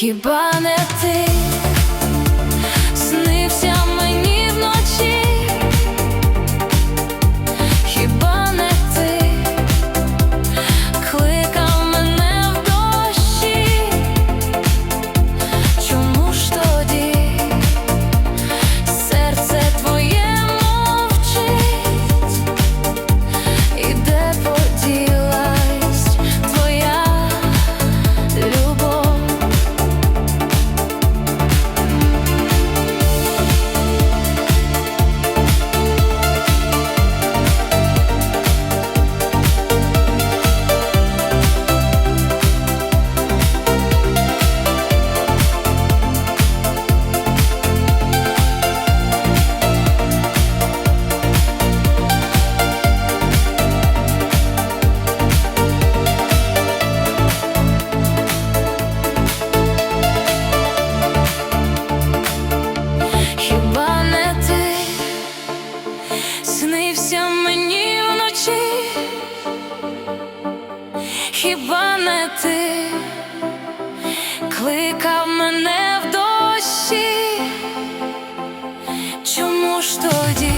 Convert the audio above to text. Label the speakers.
Speaker 1: хіба не ти? Снився снився мені вночі, хіба не ти кликав мене в дощі? Чому ж тоді?